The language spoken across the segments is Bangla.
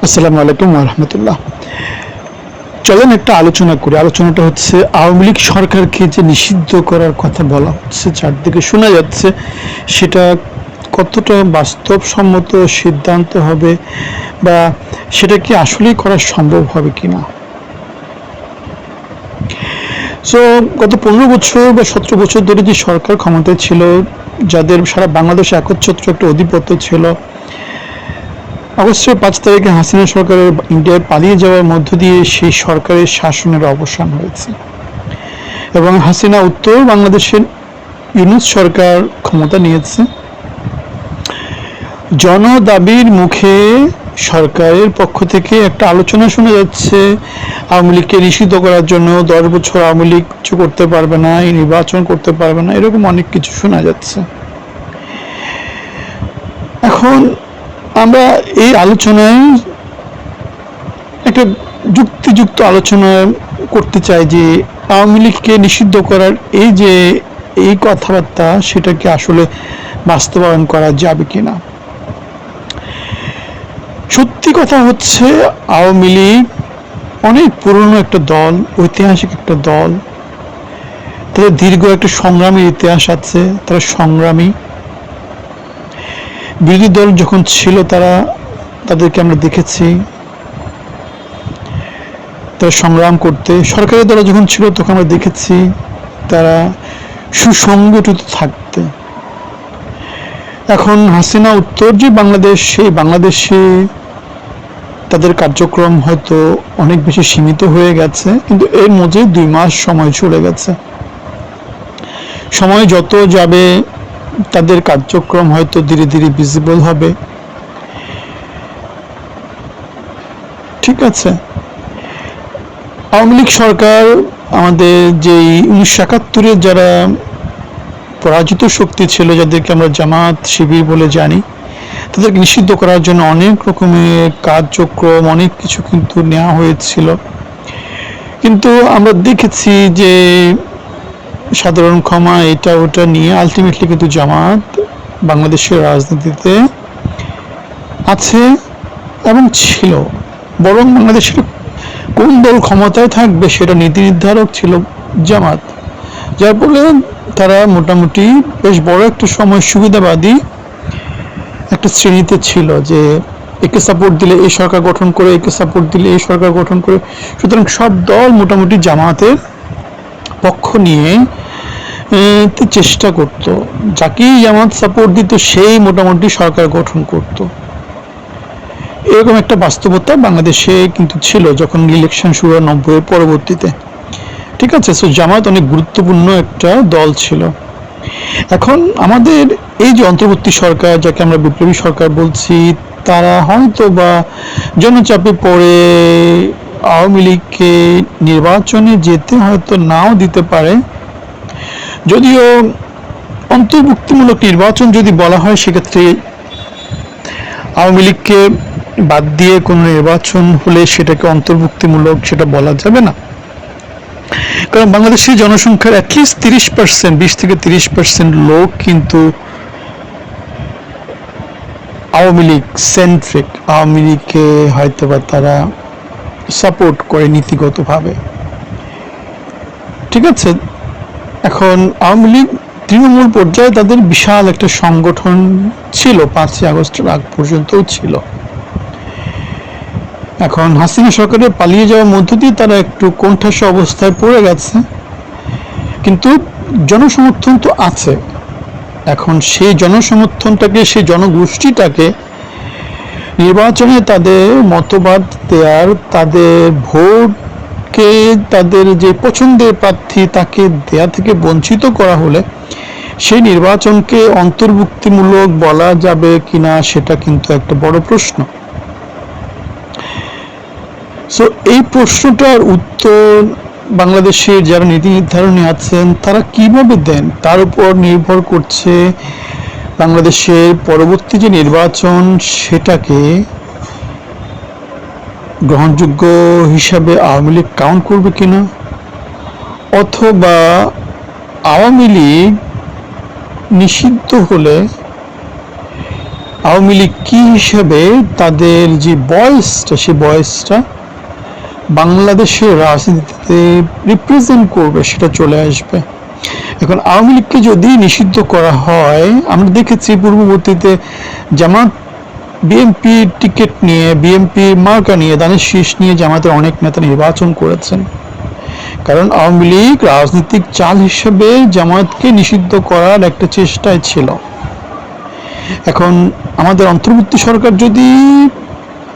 আসসালামু আলাইকুম রহমতুল্লাহ। চলেন একটা আলোচনা করি। আলোচনাটা হচ্ছে, আওয়ামী লীগ সরকারকে যে নিষিদ্ধ করার কথা বলা হচ্ছে, চারদিকে শোনা যাচ্ছে, সেটা কতটা বাস্তবসম্মত সিদ্ধান্ত হবে বা সেটা কি আসলেই করা সম্ভব হবে কিনা? সো গত পনেরো বছর বা সতেরো বছর ধরে যে সরকার ক্ষমতায় ছিল, যাদের সারা বাংলাদেশে একচ্ছত্র একটা অধিপত্য ছিল অবশ্যই পাঁচ তারিখে হাসিনা সরকারের ইন্ডিয়ায় পালিয়ে যাওয়ার মধ্য দিয়ে সেই সরকারের শাসনের অবসান হয়েছে। এবং হাসিনা উত্তর বাংলাদেশের ইউনুস সরকার ক্ষমতা নিয়েছে। জনদাবির মুখে সরকারের পক্ষ থেকে একটা আলোচনা শোনা যাচ্ছে। আওয়ামী লীগকে নিষিদ্ধ করার জন্য দশ বছর আওয়ামী লীগ কিছু করতে পারবে না, এই নির্বাচন করতে পারবে না, এরকম অনেক কিছু শোনা যাচ্ছে। এখন আমরা এই আলোচনায় একটা যুক্তিযুক্ত আলোচনা করতে চাই যে আওয়ামী লীগকে নিষিদ্ধ করার এই যে এই কথাবার্তা, সেটাকে আসলে বাস্তবায়ন করা যাবে কিনা? সত্যি কথা হচ্ছে, আওয়ামী লীগ অনেক পুরনো একটা দল, ঐতিহাসিক একটা দল। তাদের দীর্ঘ একটা সংগ্রামের ইতিহাস আছে, তারা সংগ্রামী। বিরোধী দল যখন ছিল, তারা তাদেরকে আমরা দেখেছি। তারা সংগ্রাম করতে সরকারি দল যখন ছিল, তখন আমরা দেখেছি তারা সুসংগঠিত থাকতে। এখন হাসিনা উত্তর যে বাংলাদেশ, সেই বাংলাদেশে তাদের কার্যক্রম হয়তো অনেক বেশি সীমিত হয়ে গেছে, কিন্তু এর মধ্যে দুই মাস সময় চলে গেছে। সময় যত যাবে তাদের কার্যক্রম হয়তো ধীরে ধীরে ভিজিবল হবে। ঠিক আছে। আওয়ামী লীগ সরকার আমাদের যেই উনিশশো একাত্তরের যারা পরাজিত শক্তি ছিল, যাদেরকে আমরা জামাত শিবির বলে জানি, তাদেরকে নিষিদ্ধ করার জন্য অনেক রকমের কার্যক্রম, অনেক কিছু কিন্তু নেওয়া হয়েছিল। কিন্তু আমরা দেখেছি যে সাধারণ ক্ষমা এটা ওটা নিয়ে আলটিমেটলি কিন্তু জামাত বাংলাদেশের রাজনীতিতে আছে এবং ছিল। বরং বাংলাদেশের কোন দল ক্ষমতায় থাকবে সেটা নীতি নির্ধারক ছিল জামাত। যার ফলে তারা মোটামুটি বেশ বড় একটা সময় সুবিধাবাদী একটা শ্রেণীতে ছিল যে একে সাপোর্ট দিলে এই সরকার গঠন করে, একে সাপোর্ট দিলে এই সরকার গঠন করে। সুতরাং সব দল মোটামুটি জামাতের পক্ষ নিয়ে চেষ্টা করত। যাকেই জামাত সাপোর্ট দিত, সেই মোটামুটি সরকার গঠন করত। এরকম একটা বাস্তবতা বাংলাদেশে কিন্তু ছিল যখন ইলেকশন শুরু হয় নব্বইয়ের পরবর্তীতে। ঠিক আছে? সো জামাত অনেক গুরুত্বপূর্ণ একটা দল ছিল। এখন আমাদের এই যে অন্তর্বর্তী সরকার, যাকে আমরা বিপ্লবী সরকার বলছি, তারা হয়তো বা জনচাপে পড়ে আওয়ামী লীগকে নির্বাচনে যেতে হয়তো নাও দিতে পারে। যদিও অন্তর্ভুক্তিমূলক নির্বাচন যদি বলা হয়, সেক্ষেত্রে আওয়ামী লীগকে বাদ দিয়ে কোনো নির্বাচন হলে সেটাকে অন্তর্ভুক্তিমূলক সেটা বলা যাবে না। কারণ বাংলাদেশের জনসংখ্যার অ্যাটলিস্ট তিরিশ পার্সেন্ট, বিশ থেকে তিরিশ পার্সেন্ট লোক কিন্তু আওয়ামী লীগ সেন্ট্রিক আওয়ামী লীগকে হয়তো বা তারা সাপোর্ট করে নীতিগতভাবে। ঠিক আছে? এখন আওয়ামী লীগ তৃণমূল পর্যায়ে তাদের বিশাল একটা সংগঠন ছিল, পাঁচই আগস্টের আগ পর্যন্তও ছিল। এখন হাসিনা সরকারের পালিয়ে যাওয়ার মধ্য দিয়ে তারা একটু কোণঠাসা অবস্থায় পড়ে গেছে। কিন্তু জনসমর্থন তো আছে। এখন সেই জনসমর্থনটাকে, সেই জনগোষ্ঠীটাকে নির্বাচনে তাদের মতবাদ দেওয়ার তাদের ভোটকে তাদের যে পছন্দের প্রার্থী তাকে দেয়া থেকে বঞ্চিত করা হলে সেই নির্বাচনকে অন্তর্ভুক্তিমূলক বলা যাবে কিনা সেটা কিন্তু একটা বড় প্রশ্ন। সো এই প্রশ্নটার উত্তর বাংলাদেশের যারা নীতি নির্ধারণী আছেন, তারা কীভাবে দেন? তার উপর নির্ভর করছে বাংলাদেশের পরবর্তী যে নির্বাচন সেটাকে গ্রহণযোগ্য হিসাবে আওয়ামী লীগ কাউন্ট করবে কিনা, অথবা আওয়ামী লীগ নিষিদ্ধ হলে আওয়ামী লীগ কি হিসেবে তাদের যে বয়সটা সেই বয়সটা বাংলাদেশের রাজনীতিতে রিপ্রেজেন্ট করবে সেটা চলে আসবে। এখন আওয়ামী লীগকে যদি নিষিদ্ধ করা হয়, আমরা দেখেছি পূর্ববর্তীতে জামাত বিএনপি টিকিট নিয়ে বিএনপি মার্কা নিয়ে, দানের শীষ নিয়ে জামাতের অনেক নেতা নির্বাচন করেছেন। কারণ আওয়ামী লীগ রাজনৈতিক চাল হিসেবে জামায়াতকে নিষিদ্ধ করার একটা চেষ্টায় ছিল। এখন আমাদের অন্তর্বর্তী সরকার যদি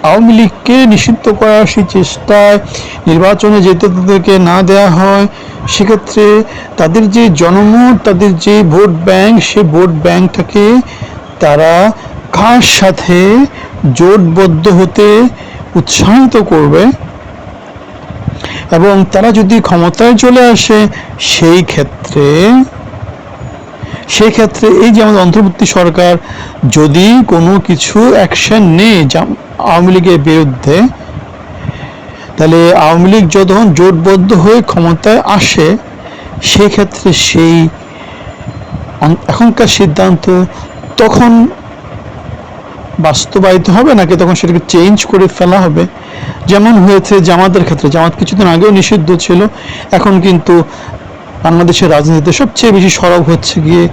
আওয়ামী লীগকে নিষিদ্ধ করার সেই চেষ্টায় নির্বাচনে যেতে তাদেরকে না দেয়া হয়, সেক্ষেত্রে তাদের যে জনমত, তাদের যে ভোট ব্যাংক, সে ভোট ব্যাংকটাকে তারা কার সাথে জোটবদ্ধ হতে উৎসাহিত করবে? এবং তারা যদি ক্ষমতায় চলে আসে, সেই ক্ষেত্রে সেই ক্ষেত্রে এই যে আমাদের অন্তর্বর্তী সরকার যদি কোনো কিছু অ্যাকশন জাম- আওয়ামী লীগের বিরুদ্ধে, তাহলে আওয়ামী লীগ যখন জোটবদ্ধ হয়ে ক্ষমতায় আসে, সেক্ষেত্রে সেই এখনকার সিদ্ধান্ত তখন বাস্তবায়িত হবে নাকি তখন সেটাকে চেঞ্জ করে ফেলা হবে? যেমন হয়েছে জামাতের ক্ষেত্রে, জামাত কিছুদিন আগেও নিষিদ্ধ ছিল, এখন কিন্তু বাংলাদেশের রাজনীতিতে সবচেয়ে বেশি সরব হচ্ছে গিয়ে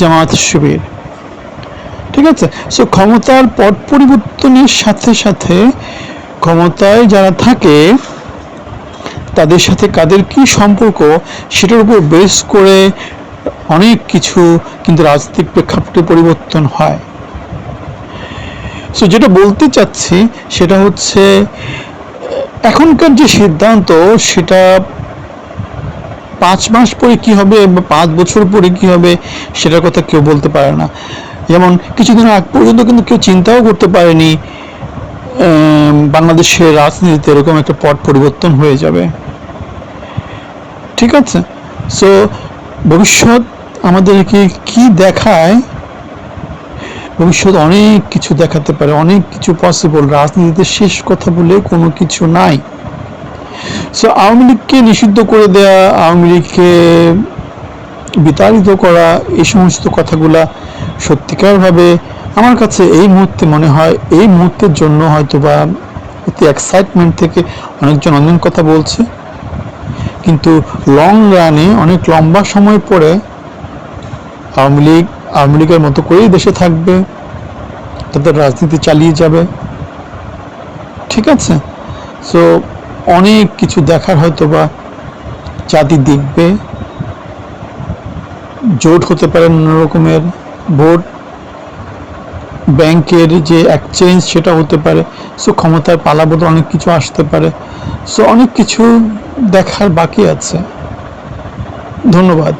জামাত শিবির। ঠিক আছে? সো ক্ষমতার পট পরিবর্তনের সাথে সাথে ক্ষমতায় যারা থাকে, তাদের সাথে কাদের কি সম্পর্ক সেটার উপর বেস করে অনেক কিছু কিন্তু রাজনৈতিক প্রেক্ষাপটে পরিবর্তন হয়। সো যেটা বলতে চাচ্ছি সেটা হচ্ছে, এখনকার যে সিদ্ধান্ত সেটা পাঁচ মাস পরে কি হবে বা পাঁচ বছর পরে কি হবে সেটার কথা কেউ বলতে পারে না। যেমন কিছুদিন আগ পর্যন্ত কিন্তু কেউ চিন্তাও করতে পারেনি বাংলাদেশের রাজনীতিতে এরকম একটা পট পরিবর্তন হয়ে যাবে। ঠিক আছে? সো ভবিষ্যৎ আমাদেরকে কি দেখায়? ভবিষ্যৎ অনেক কিছু দেখাতে পারে, অনেক কিছু পসিবল রাজনীতিতে শেষ কথা বলে কোনো কিছু নাই। সো আওয়ামী লীগকে নিষিদ্ধ করে দেয়া, আওয়ামী লীগকে বিতাড়িত করা, এই সমস্ত কথাগুলা সত্যিকারভাবে আমার কাছে এই মুহূর্তে মনে হয়, এই মুহূর্তের জন্য হয়তো বা অতি এক্সাইটমেন্ট থেকে অনেকজন অনেক কথা বলছে। কিন্তু লং রানে অনেক লম্বা সময় পরে আওয়ামী লীগ, আওয়ামী লীগের মতো করেই দেশে থাকবে, তাদের রাজনীতি চালিয়ে যাবে। ঠিক আছে? সো অনেক কিছু দেখার হয়তো বা জাতি দেখবে। জোট হতে পারে নানা রকমের। ভোট ব্যাংকের যে এক্সচেঞ্জ সেটা হতে পারে সো ক্ষমতায় পালাবদ অনেক কিছু আসতে পারে সো অনেক কিছু দেখার বাকি আছে। ধন্যবাদ।